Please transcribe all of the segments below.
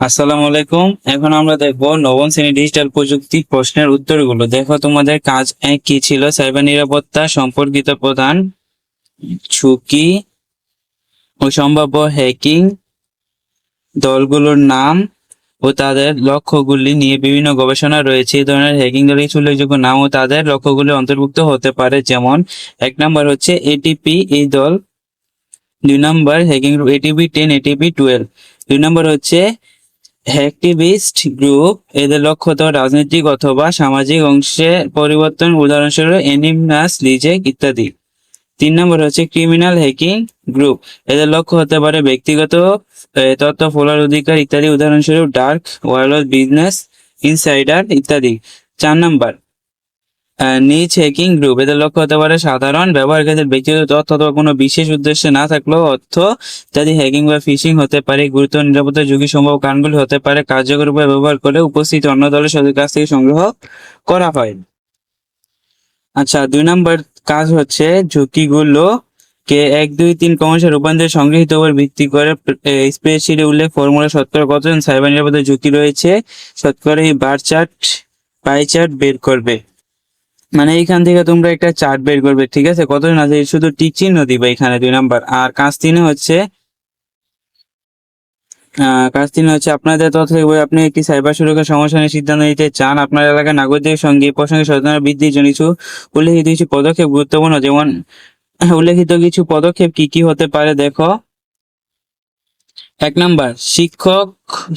আসসালামু আলাইকুম। এখন আমরা দেখব নবম শ্রেণি ডিজিটাল প্রযুক্তি প্রশ্নের উত্তরগুলো। দেখো তোমাদের কাজ এক কি ছিল? সাইবার নিরাপত্তা সম্পর্কিত প্রধান ঝুঁকি ও সম্ভাব্য হ্যাকিং দলগুলোর নাম ও তাদের লক্ষ্যগুলি নিয়ে বিভিন্ন গবেষণা রয়েছে। এই ধরনের হ্যাকিং দলের উল্লেখযোগ্য নাম ও তাদের লক্ষ্যগুলি অন্তর্ভুক্ত হতে পারে। যেমন, এক নম্বর হচ্ছে এটিপি এই দল। দুই নম্বর hacking ATP ten ATP twelve দুই নম্বর হচ্ছে হ্যাকটিভিস্ট গ্রুপ এদের লক্ষ্য তো রাজনৈতিক অথবা সামাজিক অংশে পরিবর্তন, উদাহরণস্বরূপ এনিমাস লিজেক ইত্যাদি। তিন নম্বর হচ্ছে ক্রিমিনাল হ্যাকিং গ্রুপ। এদের লক্ষ্য হতে পারে ব্যক্তিগত তথ্য ফলার অধিকার ইত্যাদি, উদাহরণস্বরূপ ডার্ক ওয়ারলেস বিজনেস, ইনসাইডার ইত্যাদি। চার নম্বর নিচ হ্যাকিং গ্রুপ এদের লক্ষ্য হতে পারে সাধারণ ব্যবহারকারীদের ব্যক্তিগত তথ্য অথবা কোনো বিশেষ উদ্দেশ্যে না থাকলেও অর্থ ইত্যাদি হ্যাকিং বা ফিশিং হতে পারে। গুরুত্ব, নিরাপত্তা, ঝুঁকি সম্ভব কারণগুলি হতে পারে। কার্যকর উপায় ব্যবহার করে উপস্থিত অন্য দলের সদস্যের কাছ থেকে সংগ্রহ করা হয়। আচ্ছা দুই নম্বর কাজ হচ্ছে ঝুঁকিগুলো কে এক, দুই, তিন ক্রমশ রূপান্তরে সংগৃহীত উপর ভিত্তি করে স্প্রেডশিটে উল্লেখ, ফর্মুলা, শতকরা কতজন সাইবার নিরাপত্তার ঝুঁকি রয়েছে, শতকরা এই বার চার্ট পাই চার্ট বের করবে। মানে এইখান থেকে তোমরা একটা চার্ট বের করবে, ঠিক আছে? কতজন আছে? শুধু টিক চিহ্ন দিবে এখানে দুই নাম্বার। আর কাজ তিনে হচ্ছে কাজ তিনে হচ্ছে আপনাদের তথ্য থেকে বই আপনি একটি সাইবার সুরক্ষা সমস্যা নিয়ে সিদ্ধান্ত নিতে চান। আপনার এলাকার নাগরিকদের সঙ্গে প্রসঙ্গে সচেতনতা বৃদ্ধির জন্য কিছু উল্লেখিত কিছু পদক্ষেপ গুরুত্বপূর্ণ। যেমন, উল্লেখিত কিছু পদক্ষেপ কি কি হতে পারে, দেখো। এক নাম্বার, শিক্ষক,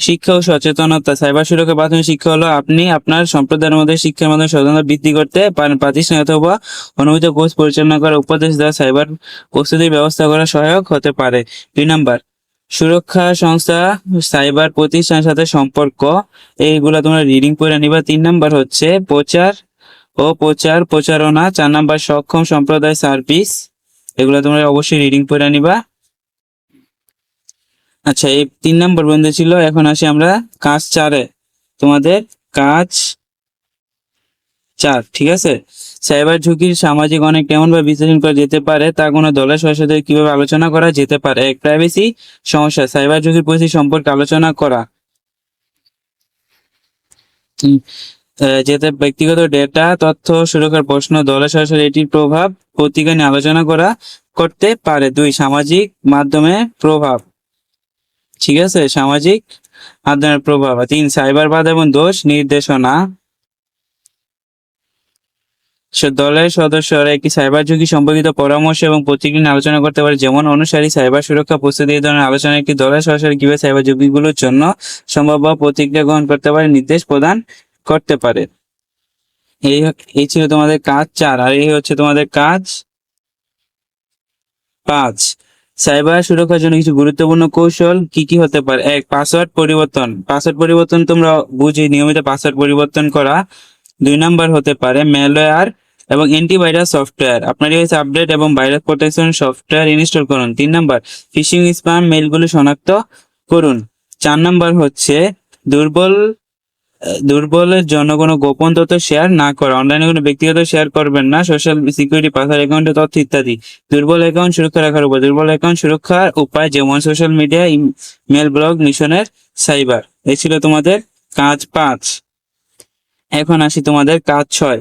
শিক্ষা ও সচেতনতা। সাইবার সুরক্ষা প্রাথমিক শিক্ষা হলো আপনি আপনার সম্প্রদায়ের মধ্যে শিক্ষার মাধ্যমে সচেতনতা বৃদ্ধি করতে পারেন। প্রাতিষ্ঠানিক অথবা অনুমিত কোর্স পরিচালনা করা উপদেশ দেওয়া সাইবার প্রস্তুতির ব্যবস্থা করা সহায়ক হতে পারে। দুই নাম্বার, সুরক্ষা সংস্থা সাইবার প্রতিষ্ঠানের সাথে সম্পর্ক, এইগুলা তোমরা রিডিং করে নিবা। তিন নাম্বার হচ্ছে প্রচার ও প্রচার প্রচারণা। চার নাম্বার, সক্ষম সম্প্রদায় সার্ভিস এগুলো তোমরা অবশ্যই রিডিং করে নিবা। আচ্ছা এই তিন নম্বর বন্ধ ছিল, এখন আসি আমরা কাজ চারে। তোমাদের কাজ চার, ঠিক আছে? সাইবার ঝুঁকির সামাজিক অনেক কেমন ভাবে বিশ্লেষণ করা যেতে পারে, তা কোনো দলের সদস্যদের কীভাবে আলোচনা করা যেতে পারে? এক প্রাইভেসি সমস্যা, সাইবার ঝুঁকির পরিস্থিতি সম্পর্কে আলোচনা করা। যেতে ব্যক্তিগত ডেটা, তথ্য, সুরক্ষার প্রশ্ন, দলের সরাসরি এটির প্রভাব, পত্রিকা নিয়ে আলোচনা করা করতে পারে। দুই, সামাজিক মাধ্যমে প্রভাব। ঠিক আছে? সামাজিক মাধ্যমের প্রভাব। তিন, সাইবার বাধা এবং দোষ নির্দেশনা। দলের সদস্যরা একটি সাইবার ঝুঁকি সম্পর্কিত পরামর্শ এবং প্রতিক্রিয়া আলোচনা করতে পারে। যেমন, অনুসারী সাইবার সুরক্ষা প্রস্তুতি ধরনের আলোচনা একটি দলের সরাসরি কীভাবে সাইবার ঝুঁকিগুলোর জন্য সম্ভাব্য প্রতিক্রিয়া গ্রহণ করতে পারে, নির্দেশ প্রদান করতে পারে। এই এই ছিল তোমাদের কাজ চার। আর এই হচ্ছে তোমাদের কাজ পাঁচ। সাইবার সুরক্ষার জন্য কিছু গুরুত্বপূর্ণ কৌশল কি কি হতে পারে? এক, পাসওয়ার্ড পরিবর্তন। পাসওয়ার্ড পরিবর্তন তোমরা বুঝি নিয়মিত পাসওয়ার্ড পরিবর্তন করা। দুই নাম্বার হতে পারে ম্যালওয়্যার এবং অ্যান্টিভাইরাস সফটওয়্যার আপনার ডিভাইসে আপডেট এবং ভাইরাস প্রোটেকশন সফটওয়্যার ইনস্টল করুন। তিন নাম্বার ফিশিং স্প্যাম মেইলগুলো শনাক্ত করুন। চার নাম্বার হচ্ছে দুর্বল দুর্বলের জন্য কোনো গোপন তথ্য শেয়ার না করা অনলাইনে কোনো ব্যক্তিগত শেয়ার করবেন না সোশ্যাল সিকিউরিটি পাসওয়ার্ড অ্যাকাউন্টের তথ্য ইত্যাদি। দুর্বল অ্যাকাউন্ট সুরক্ষা রাখার উপর দুর্বল অ্যাকাউন্ট সুরক্ষার উপায় যেমন সোশ্যাল মিডিয়া ইমেল ব্লগ মিশনের সাইবার এই ছিল তোমাদের কাজ পাঁচ। এখন আসি তোমাদের কাজ ছয়।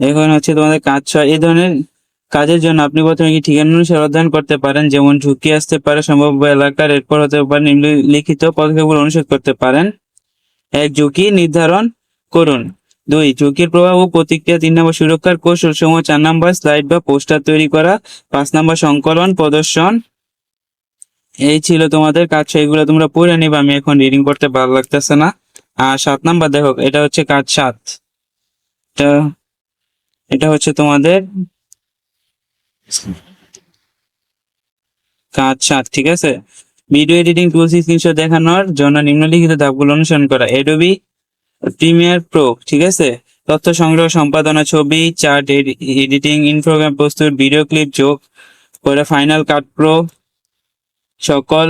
এখন হচ্ছে তোমাদের কাজ ছয়। এই ধরনের কাজের জন্য আপনি প্রথমে কি ঠিকানা অনুসারে অধ্যয়ন করতে পারেন, যেমন ঝুঁকি আসতে পারে, সম্ভাব্য এলাকার, এরপর হতে পারে নিম্নলিখিত পদক্ষেপগুলো অনুসরণ করতে পারেন। এক, ঝুঁকি নির্ধারণ করুন। দুই, ঝুঁকির প্রভাব ও প্রতিক্রিয়া তিন নম্বর সুরক্ষার কৌশল সমূহ, চার নম্বর স্লাইড বা পোস্টার তৈরি করা, পাঁচ নম্বর সংকলন, প্রদর্শন। এই ছিল তোমাদের কাজ এগুলো তোমরা পড়ে নিবে, আমি এখন রিডিং করতে ভালো লাগতেছে না। আর সাত নাম্বার দেখো, এটা হচ্ছে কাজ সাত। এটা হচ্ছে তোমাদের সাত ঠিক আছে। ভিডিও এডিটিং টুলস স্ক্রিনশট দেখানোর জন্য নিম্নলিখিত ধাপগুলো অনুসরণ করা। এডোবি প্রিমিয়ার প্রো ঠিক আছে? তথ্য সংগ্রহ, সম্পাদনা, ছবি চার্ট এডিটিং ইনফোগ্রাম প্রস্তুত ভিডিও ক্লিপ যোগ করে ফাইনাল কাট প্রো সকল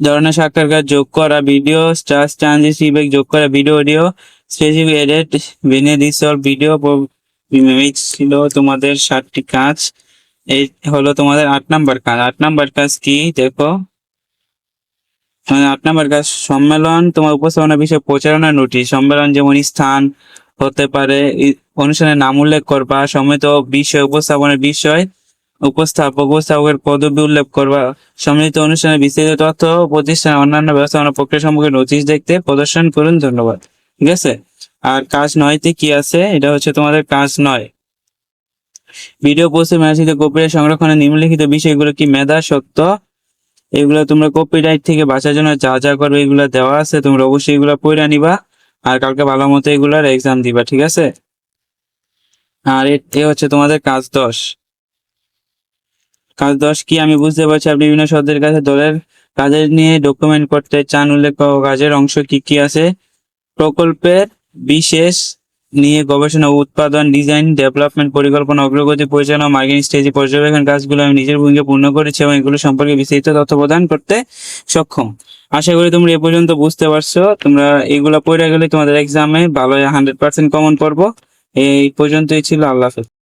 ধরনের সাক্ষাৎকার যোগ করা ভিডিও স্টার ট্রানজিট ফিডব্যাক যোগ করা ভিডিও অডিও স্পেসিফিক এডিট ভিনে রিসলভ ভিডিও ছিল তোমাদের সাতটি কাজ। এই হলো তোমাদের আট নাম্বার কাজ। আট নাম্বার কাজ কি? দেখো। মানে আট নম্বর কাজ, সম্মেলন, তোমার উপস্থাপনা বিষয়ে প্রচারণা নোটিশ। সম্মেলন যেমন স্থান হতে পারে অনুষ্ঠানের নাম উল্লেখ করবা, সমেত বিষয়, উপস্থাপনের বিষয়, উপস্থাপক, উপস্থাপকের পদবি উল্লেখ করবা, সম্মিলিত অনুষ্ঠানে বিস্তারিত তথ্য ও প্রতিষ্ঠানের অন্যান্য ব্যবস্থাপনা প্রক্রিয়া সম্পর্কে নোটিশ দেখতে প্রদর্শন করুন। ধন্যবাদ। ঠিক আছে? আর কাজ নয়তে কি আছে? এটা হচ্ছে তোমাদের কাজ নয়। ভিডিও পোস্টে ম্যাচিত কপিরাইট সংরক্ষণে নিম্নলিখিত বিষয়গুলো কি মেধা, সত্য? এগুলো তোমরা কপিরাইট থেকে বাঁচার জন্য যা যা করবে, এগুলো দেওয়া আছে, তোমরা অবশ্যই এগুলো পড়ে নিবা আর কালকে ভালো মতো এগুলার এক্সাম দিবা, ঠিক আছে? আর এ হচ্ছে তোমাদের কাজ দশ। কাজ দশ কি আমি বুঝতে পারছি আপনি বিভিন্ন সদস্যের কাছে দলের কাজের নিয়ে ডকুমেন্ট করতে চান, উল্লেখ কাজের অংশ কি কি আছে? প্রকল্পের বিশেষ নিয়ে গবেষণা উৎপাদন, ডিজাইন, ডেভেলপমেন্ট পরিকল্পনা, অগ্রগতি পরিচালনা, মার্কেটিং স্টেজে পর্যবেক্ষণ কাজগুলো আমি নিজের ভূমিকা পূর্ণ করেছি এবং এগুলো সম্পর্কে বিস্তারিত তথ্য প্রদান করতে সক্ষম। আশা করি তোমরা এ পর্যন্ত বুঝতে পারছ। তোমরা এগুলো পড়ে গেলে তোমাদের এক্সামে ভালো হান্ড্রেড পার্সেন্ট কমন পড়ব। এই পর্যন্তই ছিল। আল্লাহ হাফেজ।